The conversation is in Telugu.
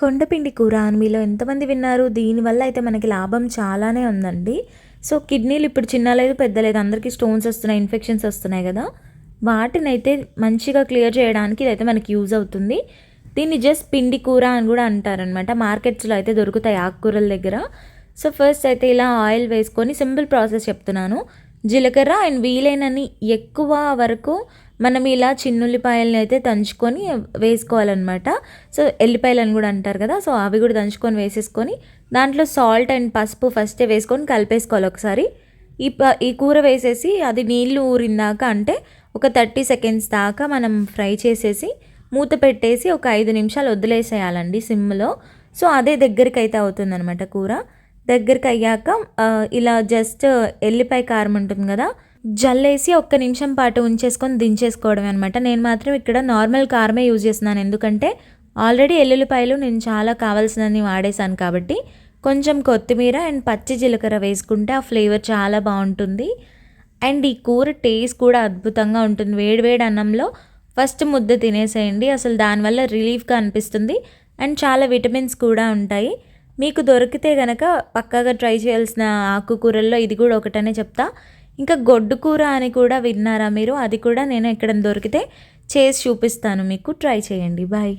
కొండపిండి కూర అని మీలో ఎంతమంది విన్నారు? దీనివల్ల అయితే మనకి లాభం చాలానే ఉందండి. సో కిడ్నీలు ఇప్పుడు చిన్న లేదు పెద్ద లేదు అందరికీ స్టోన్స్ వస్తున్నాయి ఇన్ఫెక్షన్స్ వస్తున్నాయి కదా. వాటిని అయితే మంచిగా క్లియర్ చేయడానికి ఇదైతే మనకి యూజ్ అవుతుంది. దీన్ని జస్ట్ పిండి కూర అని కూడా అంటారనమాట మార్కెట్స్లో అయితే దొరుకుతాయి ఆకుకూరల దగ్గర. సో ఫస్ట్ అయితే ఇలా ఆయిల్ వేసుకొని సింపుల్ ప్రాసెస్ చెప్తున్నాను. జీలకర్ర అండ్ వీలైనన్ని ఎక్కువ వరకు మనం ఇలా చిన్నుల్లిపాయలని అయితే దంచుకొని వేసుకోవాలన్నమాట. సో ఎల్లిపాయలు అని కూడా అంటారు కదా సో అవి కూడా దంచుకొని వేసేసుకొని దాంట్లో సాల్ట్ అండ్ పసుపు ఫస్టే వేసుకొని కలిపేసుకోవాలి ఒకసారి. ఈ ప ఈ కూర వేసేసి అది నీళ్ళు ఊరిందాక అంటే ఒక థర్టీ సెకండ్స్ దాకా మనం ఫ్రై చేసేసి మూత పెట్టేసి ఒక ఐదు నిమిషాలు వదిలేసేయాలండి సిమ్లో. సో అదే దగ్గరికి అయితే అవుతుందన్నమాట కూర. దగ్గరికి అయ్యాక ఇలా జస్ట్ ఎల్లిపాయ కారం ఉంటుంది కదా జల్లేసి ఒక్క నిమిషం పాటు ఉంచేసుకొని దించేసుకోవడం అనమాట నేను మాత్రం ఇక్కడ నార్మల్ కారమే యూజ్ చేస్తున్నాను. ఎందుకంటే ఆల్రెడీ ఎల్లుల్లిపాయలు నేను చాలా కావాల్సినవి వాడేసాను కాబట్టి కొంచెం కొత్తిమీర అండ్ పచ్చి జీలకర్ర వేసుకుంటే ఆ ఫ్లేవర్ చాలా బాగుంటుంది. అండ్ ఈ కూర టేస్ట్ కూడా అద్భుతంగా ఉంటుంది. వేడివేడి అన్నంలో ఫస్ట్ ముద్ద తినేసేయండి. అసలు దానివల్ల రిలీఫ్గా అనిపిస్తుంది. అండ్ చాలా విటమిన్స్ కూడా ఉంటాయి. మీకు దొరికితే కనుక పక్కాగా ట్రై చేయాల్సిన ఆకుకూరల్లో ఇది కూడా ఒకటనే చెప్తా. ఇంకా గొడ్డు కూర అని కూడా విన్నారా మీరు? అది కూడా నేను ఎక్కడ దొరికితే చేసి చూపిస్తాను. మీకు ట్రై చేయండి. బాయ్.